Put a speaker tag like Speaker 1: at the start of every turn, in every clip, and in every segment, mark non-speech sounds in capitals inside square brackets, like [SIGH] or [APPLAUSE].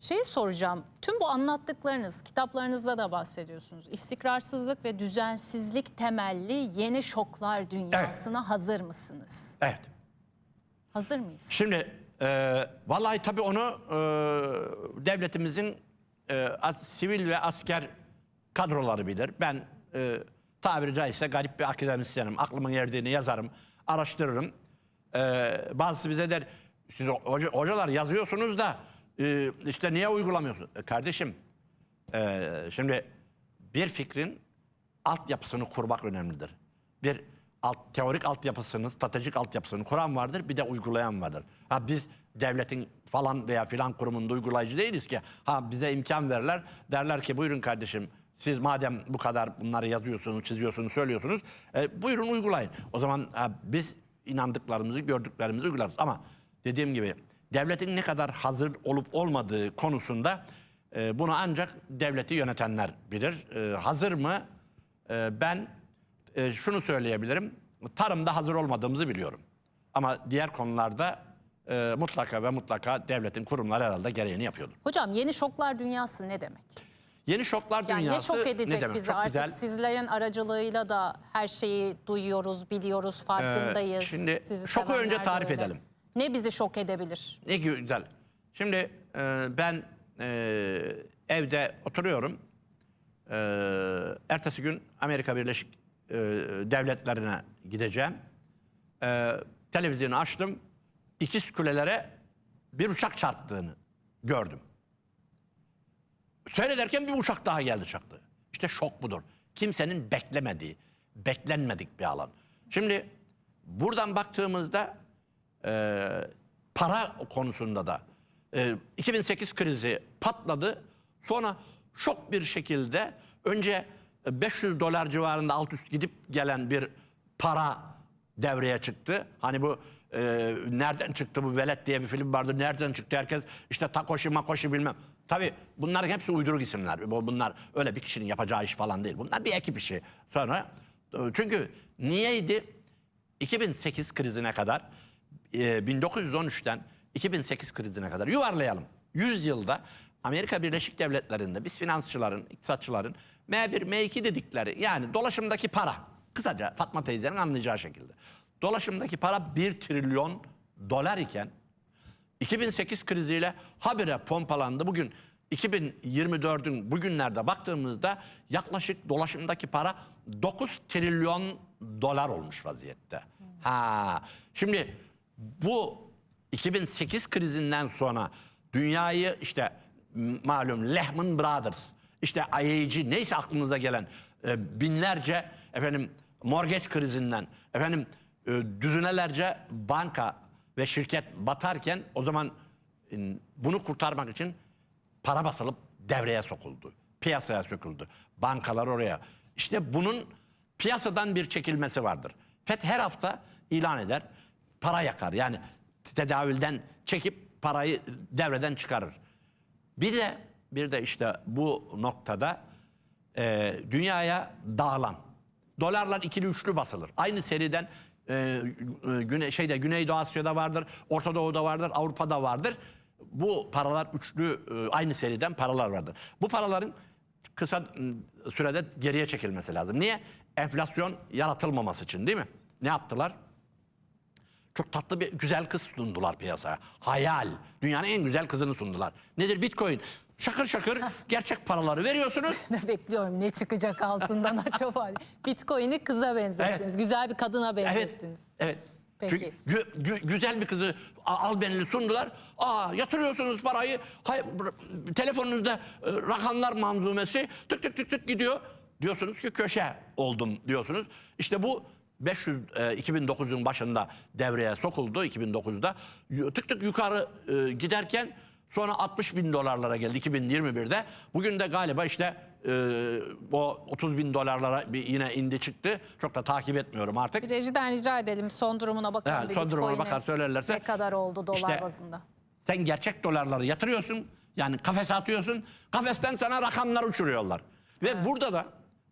Speaker 1: Şeyi soracağım. Tüm bu anlattıklarınız, kitaplarınızda da bahsediyorsunuz. İstikrarsızlık ve düzensizlik temelli yeni şoklar dünyasına hazır mısınız?
Speaker 2: Evet.
Speaker 1: Hazır mıyız?
Speaker 2: Şimdi e, vallahi tabii onu e, devletimizin e, as- sivil ve asker kadroları bilir. Ben e, tabiri caizse garip bir akademisyenim. Aklımın erdiğini yazarım, araştırırım. E, bazısı bize der, siz hoca- hocalar yazıyorsunuz da e, işte niye uygulamıyorsunuz? E, kardeşim, e, şimdi bir fikrin altyapısını kurmak önemlidir. Bir alt, teorik altyapısını, stratejik altyapısını kuran vardır, bir de uygulayan vardır. Ha biz devletin falan veya filan kurumunda uygulayıcı değiliz ki. Ha bize imkan verirler, derler ki buyurun kardeşim siz madem bu kadar bunları yazıyorsunuz, çiziyorsunuz, söylüyorsunuz, e, buyurun uygulayın. O zaman ha, biz inandıklarımızı, gördüklerimizi uygularız. Ama dediğim gibi devletin ne kadar hazır olup olmadığı konusunda e, bunu ancak devleti yönetenler bilir. E, hazır mı? E, ben e, şunu söyleyebilirim. Tarımda hazır olmadığımızı biliyorum. Ama diğer konularda e, mutlaka ve mutlaka devletin kurumları herhalde gereğini yapıyordur.
Speaker 1: Hocam yeni şoklar dünyası ne demek?
Speaker 2: Yeni şoklar
Speaker 1: Yani
Speaker 2: dünyası
Speaker 1: ne şok edecek
Speaker 2: demek?
Speaker 1: bizi
Speaker 2: Çok
Speaker 1: artık
Speaker 2: güzel.
Speaker 1: sizlerin aracılığıyla da her şeyi duyuyoruz, biliyoruz, farkındayız.
Speaker 2: Ee, şimdi
Speaker 1: Sizi
Speaker 2: şoku önce tarif
Speaker 1: öyle.
Speaker 2: edelim.
Speaker 1: Ne bizi şok edebilir?
Speaker 2: Ne güzel. Şimdi e, ben e, evde oturuyorum. E, ertesi gün Amerika Birleşik e, Devletleri'ne gideceğim. E, televizyonu açtım. İkiz kulelere bir uçak çarptığını gördüm. Seyrederken bir uçak daha geldi çaktı. İşte şok budur. Kimsenin beklemediği, beklenmedik bir alan. Şimdi buradan baktığımızda e, para konusunda da e, 2008 krizi patladı. Sonra şok bir şekilde önce 500 dolar civarında alt üst gidip gelen bir para devreye çıktı. Hani bu e, nereden çıktı bu Velet diye bir film vardı. Nereden çıktı herkes işte Takoshi Makoshi bilmem. Tabii bunların hepsi uyduruk isimler. Bu- Bunlar öyle bir kişinin yapacağı iş falan değil. Bunlar bir ekip işi. Sonra çünkü niyeydi? 2008 krizine kadar e, 1913'ten 2008 krizine kadar yuvarlayalım. 100 yılda Amerika Birleşik Devletleri'nde biz finansçıların, iktisatçıların M1, M2 dedikleri yani dolaşımdaki para kısaca Fatma teyzenin anlayacağı şekilde. Dolaşımdaki para 1 trilyon dolar iken 2008 kriziyle habire pompalandı. Bugün 2024'ün bugünlerde baktığımızda yaklaşık dolaşımdaki para 9 trilyon dolar olmuş vaziyette. Ha, şimdi bu 2008 krizinden sonra dünyayı işte malum Lehman Brothers, işte IAG neyse aklınıza gelen e, binlerce efendim mortgage krizinden efendim e, düzinelerce banka ve şirket batarken o zaman e, bunu kurtarmak için para basılıp devreye sokuldu. Piyasaya söküldü. Bankalar oraya. İşte bunun piyasadan bir çekilmesi vardır. FED her hafta ilan eder. Para yakar. Yani tedavülden çekip parayı devreden çıkarır. Bir de bir de işte bu noktada e, dünyaya dağılan dolarlar ikili üçlü basılır. Aynı seriden e, e, güne, şeyde Güneydoğu Asya'da vardır, Orta Doğu'da vardır, Avrupa'da vardır. Bu paralar üçlü e, aynı seriden paralar vardır. Bu paraların kısa sürede geriye çekilmesi lazım. Niye? Enflasyon yaratılmaması için değil mi? Ne yaptılar? Çok tatlı bir güzel kız sundular piyasaya. Hayal. Dünyanın en güzel kızını sundular. Nedir Bitcoin? Şakır şakır [LAUGHS] gerçek paraları veriyorsunuz.
Speaker 1: Bekliyorum ne çıkacak altından [LAUGHS] acaba. Bitcoin'i kıza benzettiniz.
Speaker 2: Evet.
Speaker 1: Güzel bir kadına
Speaker 2: Evet.
Speaker 1: benzettiniz.
Speaker 2: Evet.
Speaker 1: Peki.
Speaker 2: Çünkü gü- gü- güzel bir kızı albenili sundular. Aa yatırıyorsunuz parayı. Hay, telefonunuzda e, rakamlar manzumesi tık tık tık tık gidiyor. Diyorsunuz ki köşe oldum diyorsunuz. İşte bu 500 e, 2009'un başında devreye sokuldu 2009'da. Y- Tık tık yukarı e, giderken sonra 60 bin dolarlara geldi 2021'de. Bugün de galiba işte e, o 30 bin dolarlara bir yine indi çıktı. Çok da takip etmiyorum artık.
Speaker 1: Bir rejiden rica edelim son durumuna bakalım.
Speaker 2: Evet, son durumuna bakar söylerlerse.
Speaker 1: Ne kadar oldu dolar
Speaker 2: İşte-
Speaker 1: bazında?
Speaker 2: Sen gerçek dolarları yatırıyorsun. Yani kafese atıyorsun. Kafesten sana rakamlar uçuruyorlar. Ve burada da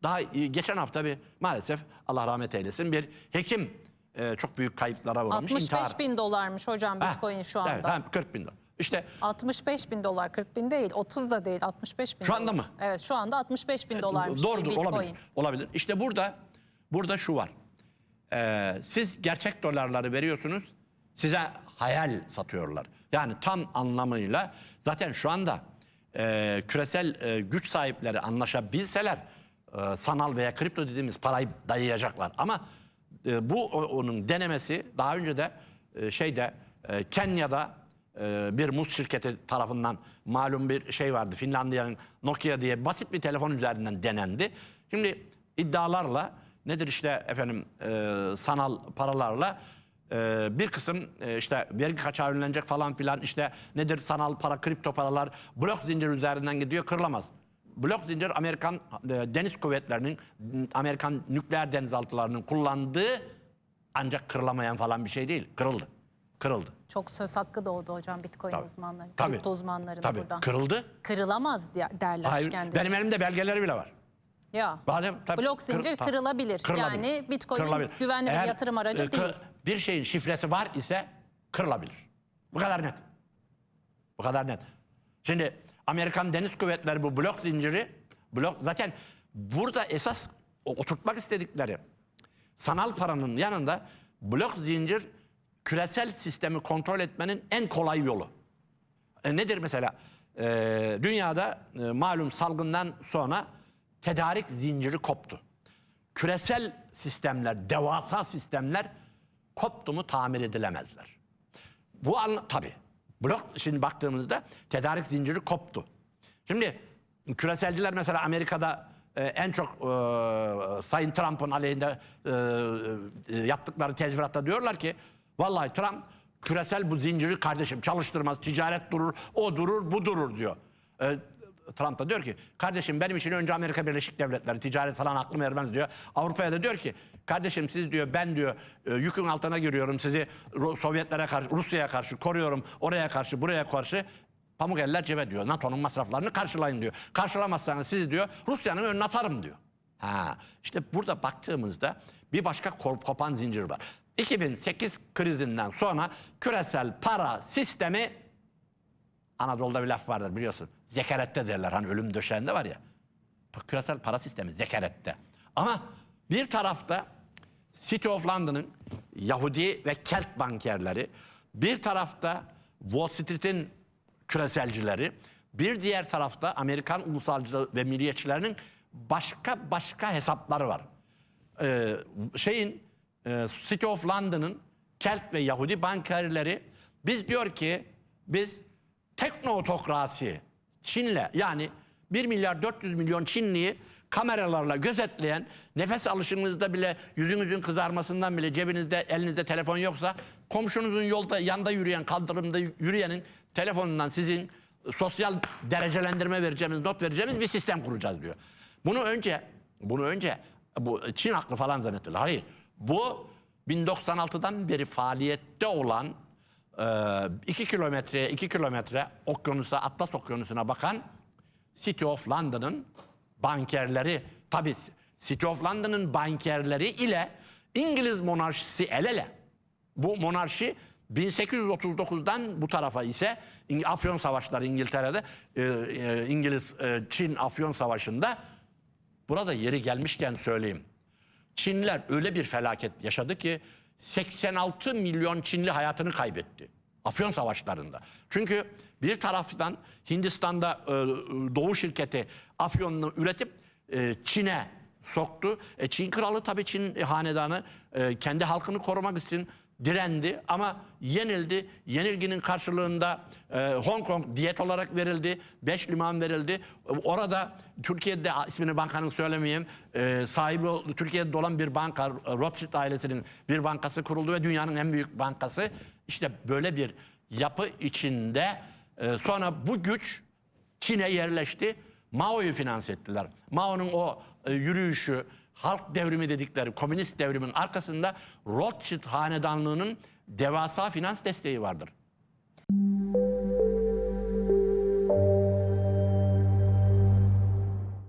Speaker 2: daha iyi- geçen hafta bir maalesef Allah rahmet eylesin bir hekim e, çok büyük kayıplara uğramış.
Speaker 1: 65
Speaker 2: intihar.
Speaker 1: bin dolarmış hocam
Speaker 2: Ha,
Speaker 1: Bitcoin şu anda.
Speaker 2: Evet, ha, 40 bin dolar. İşte
Speaker 1: 65 bin dolar 40 bin değil 30 da değil 65 bin
Speaker 2: Şu anda
Speaker 1: dolar.
Speaker 2: mı?
Speaker 1: Evet şu anda 65 bin dolarmış bir
Speaker 2: Doğrudur
Speaker 1: bitcoin.
Speaker 2: olabilir. Olabilir. İşte burada burada şu var. Ee, siz gerçek dolarları veriyorsunuz. Size hayal satıyorlar. Yani tam anlamıyla zaten şu anda e, küresel e, güç sahipleri anlaşabilseler e, sanal veya kripto dediğimiz parayı dayayacaklar. Ama e, bu onun denemesi daha önce de e, şeyde e, Kenya'da e, bir muz şirketi tarafından malum bir şey vardı. Finlandiya'nın Nokia diye basit bir telefon üzerinden denendi. Şimdi iddialarla nedir işte efendim e, sanal paralarla e, bir kısım e, işte vergi kaçağı önlenecek falan filan işte nedir sanal para kripto paralar blok zincir üzerinden gidiyor kırılamaz. Blok zincir Amerikan e, deniz kuvvetlerinin Amerikan nükleer denizaltılarının kullandığı ancak kırılamayan falan bir şey değil. Kırıldı. Kırıldı.
Speaker 1: Çok söz hakkı doğdu hocam bitcoin
Speaker 2: Tabii.
Speaker 1: uzmanları.
Speaker 2: Tabii.
Speaker 1: Kripto uzmanlarına
Speaker 2: Tabii.
Speaker 1: buradan.
Speaker 2: Kırıldı.
Speaker 1: Kırılamaz diye- derler
Speaker 2: Hayır,
Speaker 1: kendileri.
Speaker 2: benim elimde belgeleri bile var.
Speaker 1: Ya.
Speaker 2: Badem, tabii,
Speaker 1: Blok
Speaker 2: kır-
Speaker 1: zincir
Speaker 2: tabii.
Speaker 1: kırılabilir. Yani Bitcoin
Speaker 2: Kırılabilir.
Speaker 1: güvenli bir
Speaker 2: Eğer,
Speaker 1: yatırım aracı
Speaker 2: e, kır-
Speaker 1: değil.
Speaker 2: Bir şeyin şifresi var ise kırılabilir. Bu kadar net. Bu kadar net. Şimdi Amerikan Deniz Kuvvetleri bu blok zinciri blok zaten burada esas oturtmak istedikleri sanal paranın yanında blok zincir küresel sistemi kontrol etmenin en kolay yolu. E, nedir mesela? E, dünyada e, malum salgından sonra tedarik zinciri koptu. Küresel sistemler, devasa sistemler koptu mu tamir edilemezler. Bu anla tabii. Blok şimdi baktığımızda tedarik zinciri koptu. Şimdi küreselciler mesela Amerika'da e, en çok e, Sayın Trump'ın aleyhinde e, e, yaptıkları tezviratta diyorlar ki vallahi Trump küresel bu zinciri kardeşim çalıştırmaz, ticaret durur, o durur, bu durur diyor. E, Trump da diyor ki kardeşim benim için önce Amerika Birleşik Devletleri ticaret falan aklım ermez diyor. Avrupa'ya da diyor ki kardeşim siz diyor ben diyor e, yükün altına giriyorum sizi Sovyetlere karşı Rusya'ya karşı koruyorum oraya karşı buraya karşı pamuk eller cebe diyor. NATO'nun masraflarını karşılayın diyor. Karşılamazsanız sizi diyor Rusya'nın önüne atarım diyor. Ha işte burada baktığımızda bir başka kop- kopan zincir var. 2008 krizinden sonra küresel para sistemi Anadolu'da bir laf vardır biliyorsun. Zekerette derler hani ölüm döşeğinde var ya. Küresel para sistemi zekerette. Ama bir tarafta City of London'ın Yahudi ve Kelt bankerleri, bir tarafta Wall Street'in küreselcileri, bir diğer tarafta Amerikan ulusalcı ve milliyetçilerinin başka başka hesapları var e, şeyin e, City of London'ın Kelt ve Yahudi bankerleri biz diyor ki biz teknotokrasi Çin'le yani 1 milyar 400 milyon Çinliyi kameralarla gözetleyen nefes alışınızda bile yüzünüzün kızarmasından bile cebinizde elinizde telefon yoksa komşunuzun yolda yanda yürüyen kaldırımda yürüyenin telefonundan sizin sosyal derecelendirme vereceğimiz not vereceğimiz bir sistem kuracağız diyor. Bunu önce bunu önce bu Çin aklı falan zannettiler. Hayır. Bu 1096'dan beri faaliyette olan 2 kilometreye 2 kilometre okyanusa Atlas Okyanusu'na bakan City of London'ın bankerleri tabi City of London'ın bankerleri ile İngiliz monarşisi el ele. Bu monarşi 1839'dan bu tarafa ise Afyon Savaşları İngiltere'de e, e, İngiliz e, Çin Afyon Savaşı'nda burada yeri gelmişken söyleyeyim. Çinliler öyle bir felaket yaşadı ki 86 milyon Çinli hayatını kaybetti. Afyon savaşlarında. Çünkü bir taraftan Hindistan'da e, Doğu şirketi Afyon'unu üretip e, Çin'e soktu. E, Çin kralı tabii Çin hanedanı e, kendi halkını korumak için direndi ama yenildi. Yenilginin karşılığında e, Hong Kong diyet olarak verildi. Beş liman verildi. Orada Türkiye'de ismini bankanın söylemeyeyim. e, sahibi Türkiye'de olan bir banka Rothschild ailesinin bir bankası kuruldu ve dünyanın en büyük bankası. İşte böyle bir yapı içinde e, sonra bu güç Çin'e yerleşti. Mao'yu finanse ettiler. Mao'nun o e, yürüyüşü, halk devrimi dedikleri komünist devrimin arkasında Rothschild hanedanlığının devasa finans desteği vardır.